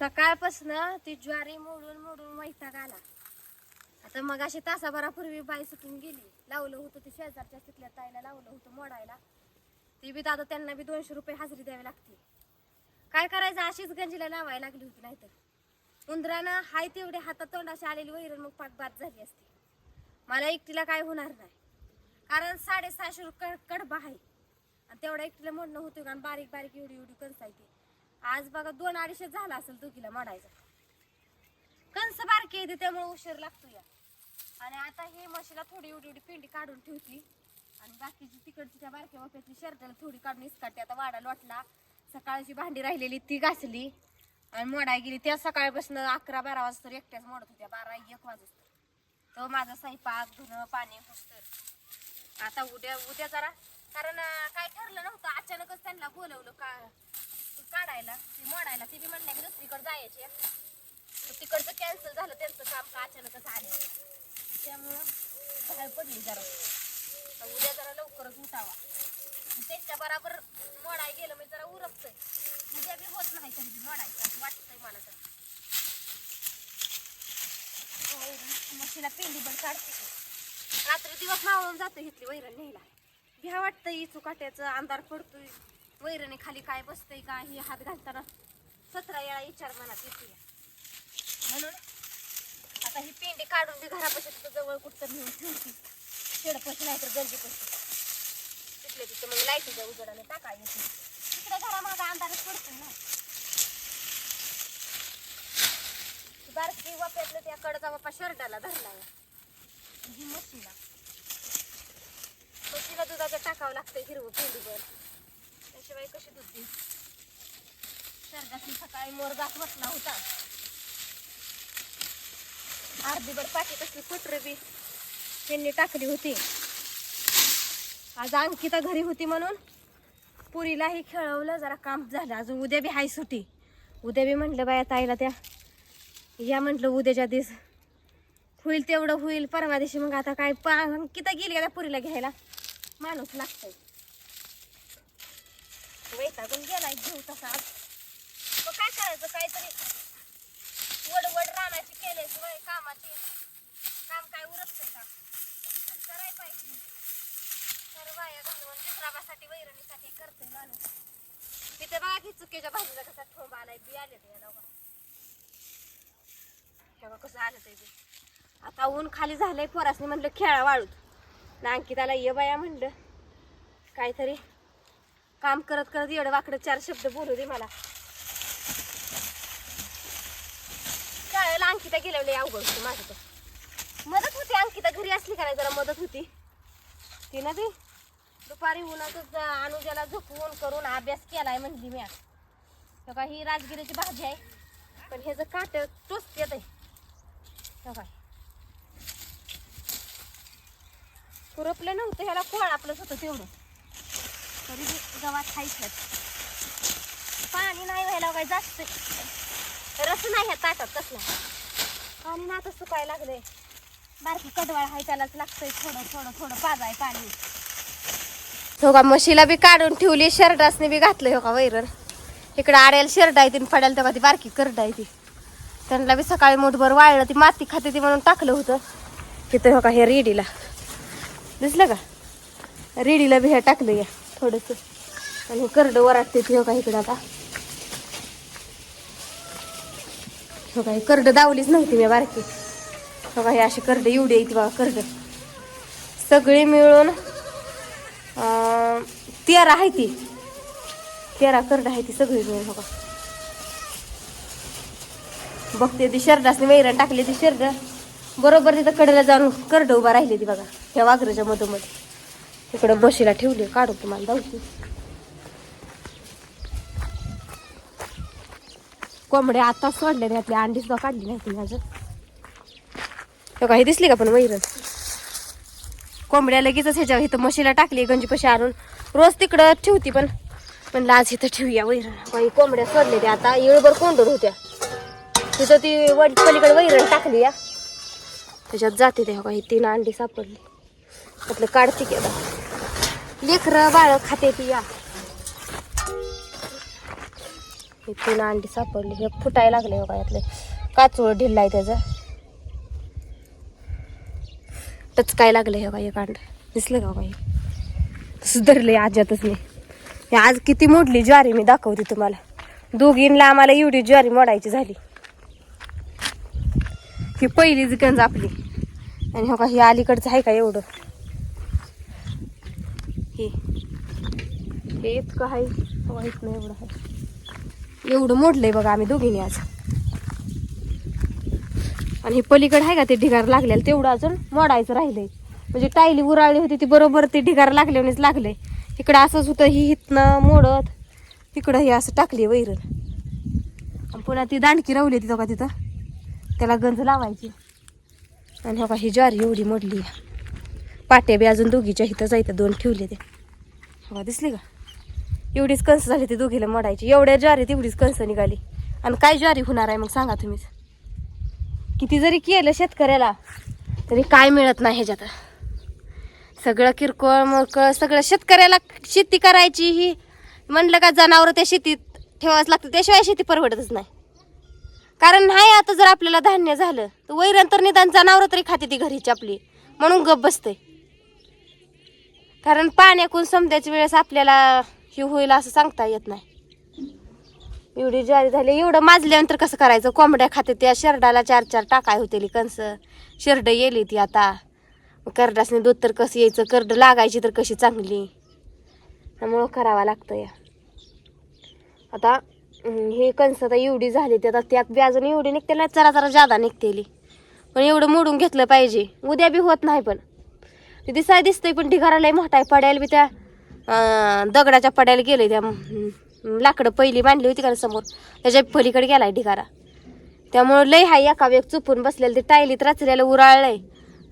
सकाळपासनं ती ज्वारी मोडून मोडून वैताग आला. आता मग अशी तासाभरापूर्वी बाई सुटून गेली. लावलं होतं ते शेजारच्या तिथल्या ताईला लावलं होतं मोडायला. ती बी दादा त्यांना बी दोनशे रुपये हजेरी द्यावी लागते. काय करायचं अशीच गंजीला लावायला लागली होती नाहीतर. उंदरानं हाय तेवढे हातात तोंडाशी आलेली वैरण मग पाकबात झाली असती. मला एकटीला काय होणार नाही. कारण साडेसहाशे रुपये कडबा आहे. आणि तेवढा एकटीला मोडणं होतं कारण बारीक बारीक एवढी एवढी कणस आज बघा दोन अडीचशे झाला असेल दोघीला मोडायचा. कंस बारकी येते त्यामुळे उशीर लागतो या आणि आता ही म्हशीला थोडी एवढी एवढी पेंडी काढून ठेवती. आणि बाकीची तिकडची त्या बारक्या वाप्याची शर्टाला थोडी काढून इसकाटते आता वाडा लोटला. सकाळची भांडी राहिलेली ती घासली. आणि मोडाय गेली. त्या सकाळपासून अकरा बारा वाजता एकट्याच मोडत होत्या. बारा एक वाजता तो माझा स्वयंपाक धुणं पाणी पुसतं आता उद्या उद्या जरा. कारण काय ठरलं नव्हतं. अचानकच त्यांना बोलवलं का काढायला ती मोडायला ती बी म्हणल्या की दुसरीकडे जायचे. तिकडचं कॅन्सल झालं त्यांचं काम का अचानकच आले? त्यामुळं बाहेर पडली जरा. उद्या जरा लवकरच उठावा. त्यांच्या बरोबर मोडाय गेलं म्हणजे जरा उरकतंय. उद्या बी होत नाही तरी बी मोडायचं असं वाटतंय मला तर. मग तिला पेंडी पण काढते रात्री दिवस मावळून जातो घेतली वैरण न्यायला. भ्या वाटतं इचू अंधार पडतोय. वैराने खाली काय बसतंय का? हे हात घालताना सतरा वेळा विचार मनात येते. म्हणून आता ही पेंडी काढून बी घरापाशी तिथं जवळ कुठं नेऊन ठेवते. शेडपाशी नाही तर गंजीपाशी. तिथले तिथं मग लाईटीच्या उजेडाने टाका येते. तिकडे घरामागं अंधारच पडतो ना. बारकी वाप्यातलं त्या कडचा बाप्पा शर्टाला धरलाय. ही म्हशीला. म्हशीला दुधाचं टाकावं लागतंय हिरवं पेंडीवर. त्याशिवाय कशी दूध देईल सकाळी मोरगास बसला होता. अर्धी बड पाठी कसली पटर बी त्यांनी टाकली होती. आज अंकिता घरी होती म्हणून पुरीलाही खेळवलं जरा काम झालं. अजून उद्या बी हाय सुटी उद्या बी म्हटलं बाया ताईला त्या या म्हटलं उद्याच्या दिवस. होईल तेवढं होईल परवा दिवशी मग आता काय पा अंकिता गेली का त्या पुरीला घ्यायला? माणूस लागतंय. वैतागून गेलाय घेऊ तसा मग काय करायचं? काहीतरी वडवड रानाची केल्याशिवाय कामाची. काम काय उरत का? आणि कराय पाहिजे. तर वाया घालवून विश्रामासाठी वैरणीसाठी करतोय माणूस. तिथे बघा की चुकीच्या भाजीला कसा ठोंब आलाय बी आले ते लोक तेव्हा हे बघा कसं आलं ते आता ऊन खाली झालंय पोरासनी म्हणलं खेळा वाळूत. ना अंकिताला ये बाया म्हणलं. काहीतरी काम करत करत एवढं वाकडं चार शब्द बोलू दे मला. शाळेला अंकिता गेल्यावर अवघड होती माझं तर मदत होती अंकिता घरी असली का नाही जरा मदत होती. ती ना ती दुपारी उन्हातच अनुजाला झोपवून करून अभ्यास केलाय म्हणली मी तर का ही राजगिरीची भाजी आहे पण हे जर काट टोचत येत आहे काय? खुरपलं नव्हतं ह्याला कोळ आपलंच होतं तेवढं. तरी बी खायचं पाणी नाही व्हायला काय जास्त रस नाही ह्या ताटात कसला. पाणी ना आता सुकायला लागलंय. बारकी कडवाळ हाय त्यालाच लागतंय थोडं थोडं थोडं पाजाय पाणी. हो का म्हशीला बी काढून ठेवली शर्टासने बी घातलं हो का वैरण. इकडं आड्याला शर्ट आहे ती पडायला तेव्हा ती बारकी करड आहे ती. त्यांना बी सकाळी मोठभर वाळलं ती माती खाते ती म्हणून टाकलं होतं. तिथं हो का हे रेडीला. दिसलं का? रेडीला बी हे टाकलं या थोडंसं. आणि करडं वराटते हो का इकडं आता. हो काही करडं दावलीच नव्हती मी बारकी. हो काही अशी करडं एवढी येते बघा करडं. सगळी मिळून तेरा आहे ती. तेरा करडं आहे ती सगळी मिळून हो का बघते ती शर्टासनी वैरण टाकली ती शर्ट बरोबर तिथं कडेला जाऊन करडं उभा राहिली ती बघा ह्या वाघराच्या मधोमध. इकडं बशीला ठेवली काढू तुम्हाला जाऊ कोंबड्या आता सोडल्या त्यातली अंडी सुद्धा काढली नाही तुम्ही अजून. काही दिसली का पण वैरण? कोंबड्या लगेचच ह्याच्या इथं म्हशीला टाकली गंजी पशी आणून. रोज तिकडं ठेवती पण. पण लाज इथं ठेवूया वैरण. काही कोंबड्या सोडले त्या आता येळभर कोंडून होत्या. तिथं ती वर पलीकडे वैरण टाकली या. त्याच्यात जाते ते काही तीन अंडी सापडली. आपलं काढते की आता. लेकरं बाळ खाते ती या तीन अंडी सापडली. हे फुटायला लागले बघा यातले. काचूळ ढिल्ला आहे त्याचा. टचकाय लागलं हे बघा एक अंड दिसलं का बाई तसं धरले आज्यातच नाही हे आज किती मोडली ज्वारी मी दाखवते तुम्हाला. दोघींना आम्हाला एवढी ज्वारी मोडायची झाली. ही पहिलीच गंज आपली. आणि हो का ही अलीकडचं आहे का एवढं? हे हे इतकं आहे माहीत नाही एवढं आहे. एवढं मोडलंय बघा आम्ही दोघींनी आज. आणि हे पलीकडे आहे का ते ढिगार लागलेलं? तेवढं अजून मोडायचं राहिलंय. म्हणजे टायली उराळली होती ती बरोबर ते ढिगार लागल्यानेच लागले इकडं असंच होतं ही हितनं मोडत तिकडं हे असं टाकली वैरण. आणि पुन्हा ती दांडकी रावली तिथं का तिथं? त्याला गंज लावायची. आणि हो का ही ज्वारी एवढी मोडली. पाट्या बी अजून दोघीच्या इथं जायचं दोन ठेवले ते. हवा दिसली का? एवढीच कणस झाली ती दोघीला मडायची. एवढ्या ज्वारी तेवढीच कणस निघाली. आणि काय ज्वारी होणार आहे मग सांगा तुम्हीच. किती जरी केलं शेतकऱ्याला तरी काय मिळत नाही ह्याच्यात. सगळं किरकोळ मोरकोळ सगळं शेतकऱ्याला शेती करायची ही. म्हणलं का जनावर त्या शेतीत ठेवावंच लागतं. त्याशिवाय शेती परवडतच नाही. कारण नाही आता जर आपल्याला धान्य झालं तर वैरण तर निदान जनावरं तरी खाते ती घरीची आपली. म्हणून गप बसते कारण पाण्याकून समजायच्या वेळेस आपल्याला हे होईल असं सांगता येत नाही. एवढी ज्वारी झाली एवढं माजल्यानंतर कसं करायचं? कोंबड्या खाते त्या शेरडाला चार चार टाकाय होते कंस. शेरड येली ती आता. करडासने दूध तर कसं यायचं? करड लागायची तर कशी चांगली? त्यामुळं करावं लागतं या. आता हे कंस आता एवढी झाली ते आता त्यात बी अजून एवढी निघते ना जरा जरा जादा निघतेली. पण एवढं मोडून घेतलं पाहिजे. उद्या बी होत नाही पण. ते दिसाय दिसतंय पण ढिगारा मोठाय पडायला आहे पड्याला बी त्या दगडाच्या पड्याला गेले त्या लाकडं पहिली बांधली होती का समोर त्याच्या पलीकडे गेलाय ढिगारा. त्यामुळं लय हाय एका वेग चुपून बसलेलं ते टायलीत रचलेलं उराळलंय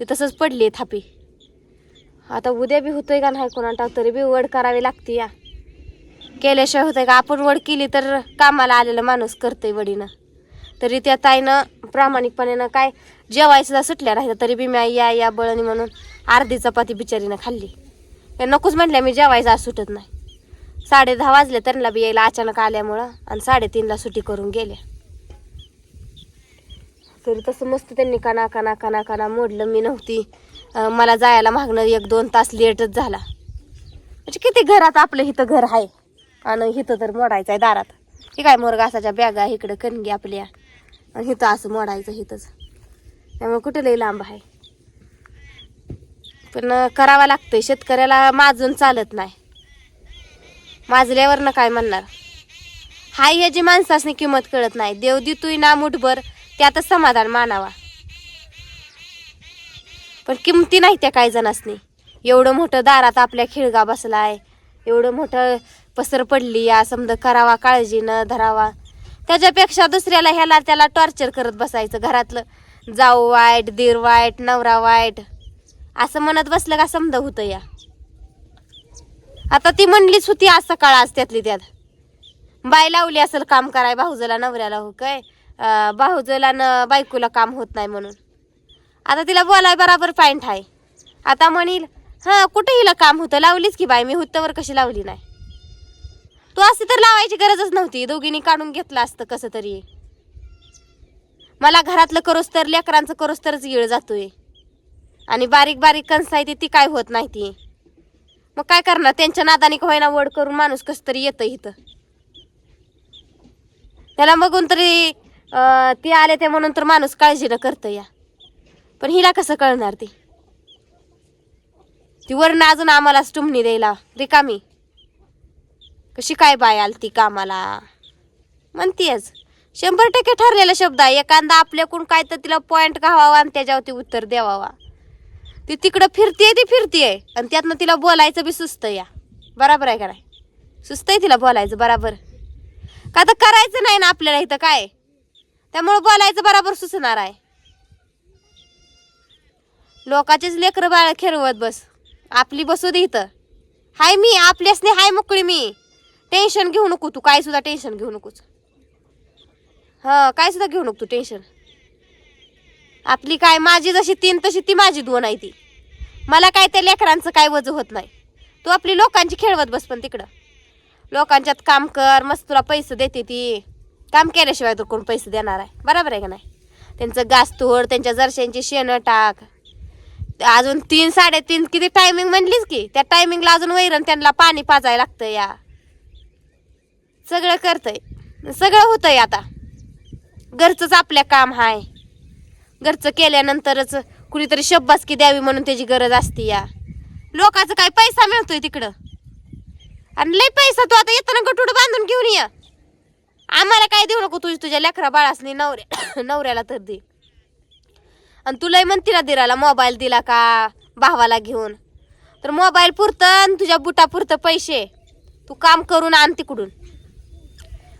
ते तसंच पडली थापी. आता उद्या बी होतोय का नाही कोणाला तरी बी वड करावी लागते या. केल्याशिवाय होतंय का आपण वड केली तर कामाला आलेलं माणूस करतंय वडीनं. तरी त्या ताईनं प्रामाणिकपणे काय जेवायचं सुटल्या राहिलं तरी बी मी या या बळणी म्हणून अर्धी चपाती बिचारीनं खाल्ली. या नकोच म्हटल्या मी जेवायचं आज सुटत नाही. साडे दहा वाजले त्यांना बी यायला अचानक आल्यामुळं आणि साडेतीनला सुटी करून गेल्या. तरी तसं मस्त त्यांनी काना काना काना काना मोडलं. मी नव्हती. मला जायला मागणं एक दोन तास लेटच झाला. म्हणजे किती घरात आपलं इथं घर आहे आणि इथं तर मोडायचं आहे दारात. हे काय मोरगासाच्या बॅगा इकडं कणगी आपल्या आणि इथं असं मोडायचं इथंच. त्यामुळे कुठं लई लांब आहे? पण करावा करावं लागतंय. शेतकऱ्याला माजून चालत नाही. माजल्यावर ना काय म्हणणार? हाय ह्याची माणसासनी किंमत कळत नाही. देव देतोय ना मुठभर त्यातच समाधान मानावा. पण किमती नाही त्या काही जणांसनी. एवढं मोठं दारात आपल्या खिळगा बसलाय. एवढं मोठं पसर पडली या समजा करावा काळजीनं धरावा. त्याच्यापेक्षा दुसऱ्याला ह्याला त्याला टॉर्चर करत बसायचं घरातलं. जाऊ वाईट दीर वाईट नवरा वाईट. असं म्हणत बसलं का समजा होतं या. आता ती म्हणलीच होती आज सकाळ आज त्यातली त्यात. बाई लावली असेल काम कराय भाऊजला नवऱ्याला हो काय? भाऊजला न बायकोला काम होत नाही म्हणून. आता तिला बोलाय बराबर पॉईंट आहे. आता म्हणील हां कुठे हिला काम होतं? लावलीच की बाई मी हुत्तवर कशी लावली नाही? तू असती तर लावायची गरजच नव्हती. दोघींनी काढून घेतलं असतं कसं तरी. मला घरातलं करोस तर लेकरांचं करोस तरच येळ जातोय. आणि बारीक बारीक कणस आहे ती काय होत नाही ती. मग काय करणार? त्यांच्या नादाने होईना वड करून माणूस कस तरी येतं इथं. त्याला बघून तरी ती आले ते म्हणून तर माणूस काळजीनं करतं या. पण हिला कसं कळणार ती? ती वरण अजून आम्हाला टुमणी द्यायला रिकामी. कशी काय बाय आलती कामाला? म्हणतीयच. शंभर टक्के ठरलेला शब्द आहे. एखादा आपल्याकडून काय तर तिला पॉईंट घावावा आणि त्याच्यावरती उत्तर द्यावा ती तिकडं फिरतीये ती फिरतीये. आणि त्यातनं तिला बोलायचं बी सुस्त या. बराबर आहे का नाही? सुस्त आहे तिला बोलायचं बराबर. का तर करायचं नाही ना आपल्याला इथं काय? त्यामुळं बोलायचं बराबर सुचणार आहे. लोकाचेच लेकरं बाळ खेळवत बस. आपली बसू दे इथं. हाय मी आपल्यासने हाय मोकळी मी. टेन्शन घेऊ नको तू काय सुद्धा टेन्शन घेऊ नकोच. हां काय सुद्धा घेऊ नको तू टेन्शन आपली काय माझी जशी तीन तशी ती माझी दोन आहे ती. मला काय त्या लेकरांचं काय वजू होत नाही. तू आपली लोकांची खेळवत बस पण तिकडं. लोकांच्यात काम कर मस्त तुला पैसे देते ती. काम केल्याशिवाय तर कोण पैसे देणार आहे. बरोबर आहे का नाही? त्यांचं गास तोड त्यांच्या जरशांची शेणं टाक. अजून तीन साडेतीन किती टायमिंग म्हणलीच की? त्या टायमिंगला अजून वैरण त्यांना पाणी पाजायला लागतं या. सगळं करतंय. सगळं होतंय आता. घरचंच आपल्या काम आहे घरचं केल्यानंतरच कुणीतरी शब्बासकी द्यावी म्हणून त्याची गरज असते या. लोकांचा काय पैसा मिळतोय तिकडं? आणि लय पैसा तू आता येताना गटूड बांधून घेऊन ये. आम्हाला काय देऊ नको तुझी तुझ्या लेकरा बाळासनी नवऱ्या नवऱ्याला तर दे. आणि तुलाही म्हणती ना दिराला मोबाईल दिला का भावाला घेऊन? तर मोबाईल पुरतं आणि तुझ्या बुटा पुरतं पैसे. तू काम करून आण तिकडून.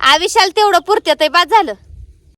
आविशाल तेवढं पुरते ते बाद झालं.